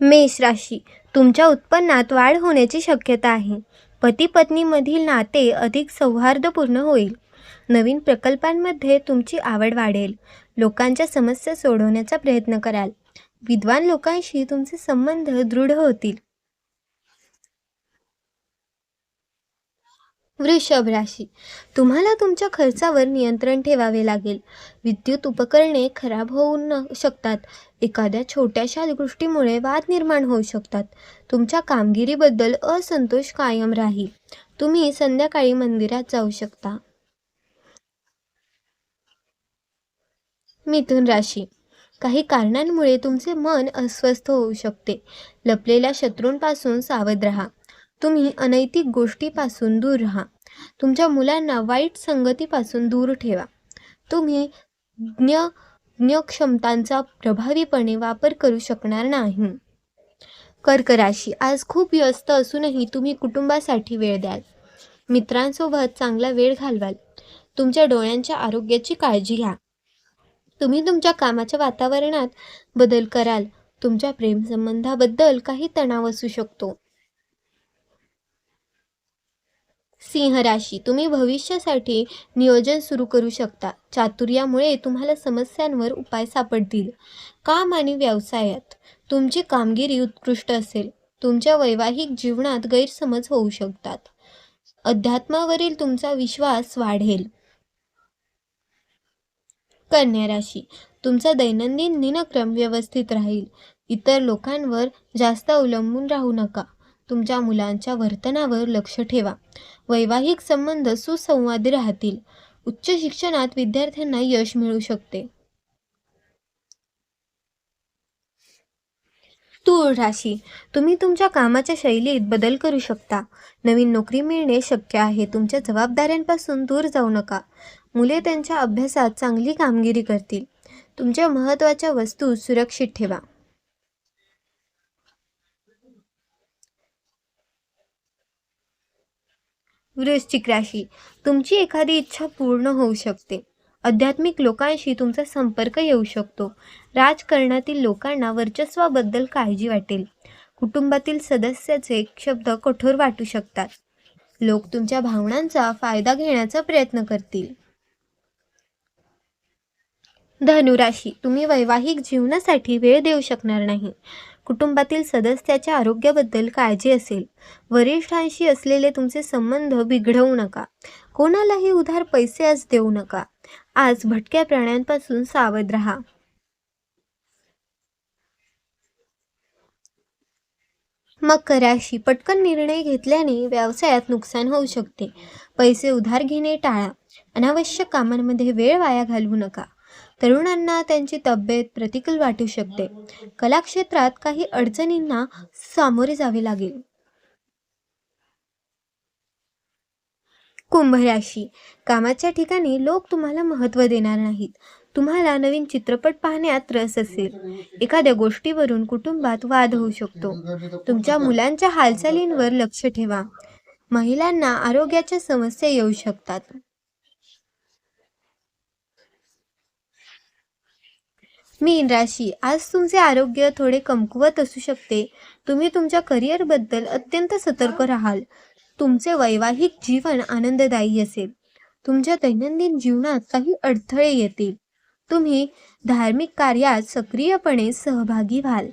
मेष राशी. तुमच्या उत्पन्नात वाढ होण्याची शक्यता आहे. पती पत्नीमधील नाते अधिक सौहार्दपूर्ण होईल. नवीन प्रकल्पांमध्ये तुमची आवड वाढेल. लोकांच्या समस्या सोडवण्याचा प्रयत्न कराल. विद्वान लोकांशी तुमचे संबंध दृढ होतील. वृषभ राशी. तुम्हाला तुमच्या खर्चावर नियंत्रण ठेवावे लागेल. विद्युत उपकरणे खराब होऊ न शकतात. एखाद्या छोट्याशा गोष्टीमुळे वाद निर्माण होऊ शकतात. तुमच्या कामगिरीबद्दल असंतोष कायम राहील. तुम्ही संध्याकाळी मंदिरात जाऊ शकता. मिथुन राशी. काही कारणांमुळे तुमचे मन अस्वस्थ होऊ शकते. लपलेल्या शत्रूंपासून सावध राहा. तुम्ही अनैतिक गोष्टीपासून दूर राहा. तुमच्या मुलांना वाईट संगतीपासून दूर ठेवा. तुम्ही ज्ञ ज्ञक्षमतांचा प्रभावीपणे वापर करू शकणार नाही. कर्क राशी आज खूप व्यस्त असूनही तुम्ही कुटुंबासाठी वेळ द्याल. मित्रांसोबत चांगला वेळ घालवाल. तुमच्या डोळ्यांच्या आरोग्याची काळजी घ्या. तुम्ही तुमच्या कामाच्या वातावरणात बदल कराल. तुमच्या प्रेमसंबंधाबद्दल काही तणाव असू शकतो. सिंह राशी तुम्ही भविष्यासाठी नियोजन सुरू करू शकता. चातुर्यामुळे तुम्हाला समस्यांवर उपाय सापडतील. काम आणि व्यवसायात तुमची कामगिरी उत्कृष्ट असेल. तुमच्या वैवाहिक जीवनात गैरसमज होऊ शकतात. अध्यात्मावरील तुमचा विश्वास वाढेल. कन्या राशी तुमचा दैनंदिन दिनक्रम व्यवस्थित राहील. इतर लोकांवर जास्त अवलंबून राहू नका. तुमच्या मुलांच्या वर्तनावर लक्ष ठेवा. वैवाहिक संबंध सुसंवादी राहतील. उच्च शिक्षणात विद्यार्थ्यांना यश मिळू शकते. तूळ राशी. तुम्ही तुमच्या कामाच्या शैलीत बदल करू शकता. नवीन नोकरी मिळणे शक्य आहे. तुमच्या जबाबदाऱ्यांपासून दूर जाऊ नका. मुले त्यांच्या अभ्यासात चांगली कामगिरी करतील. तुमच्या महत्त्वाच्या वस्तू सुरक्षित ठेवा. वृश्चिक राशी. तुमची एखादी इच्छा पूर्ण होऊ शकते. आध्यात्मिक लोकांशी तुमचा संपर्क येऊ शकतो. राजकारणातील लोकांना वर्चस्वाबद्दल काळजी वाटेल. कुटुंबातील सदस्याचे शब्द कठोर वाटू शकतात. लोक तुमच्या भावनांचा फायदा घेण्याचा प्रयत्न करतील. धनुराशी तुम्ही वैवाहिक जीवनासाठी वेळ देऊ शकणार नाही. कुटुंबातील सदस्याच्या आरोग्याबद्दल काळजी असेल. वरिष्ठांशी असलेले तुमचे संबंध बिघडवू नका. कोणालाही उधार पैसे आज देऊ नका. आज भटक्या प्राण्यांपासून सावध राहा. मकर राशी पटकन निर्णय घेतल्याने व्यवसायात नुकसान होऊ शकते. पैसे उधार घेणे टाळा. अनावश्यक कामांमध्ये वेळ वाया घालवू नका. तरुणांना त्यांची तब्येत प्रतिकूल वाटू शकते. कला क्षेत्रात काही अडचणींना सामोरे जावे लागेल. कुंभ राशी कामाच्या ठिकाणी लोक तुम्हाला महत्त्व देणार नाहीत. तुम्हाला नवीन चित्रपट पाहण्यात रस असेल. एखाद्या गोष्टीवरून कुटुंबात वाद होऊ शकतो. तुमच्या मुलांच्या हालचालींवर लक्ष ठेवा. महिलांना आरोग्याच्या समस्या येऊ शकतात. मीन राशी आज तुमचे आरोग्य थोडे कमकुवत असू शकते. तुम्ही तुमच्या करिअरबद्दल अत्यंत सतर्क राहाल. तुमचे वैवाहिक जीवन आनंददायी असेल. तुमच्या दैनंदिन जीवनात काही अडथळे येतील. तुम्ही धार्मिक कार्यात सक्रियपणे सहभागी व्हाल.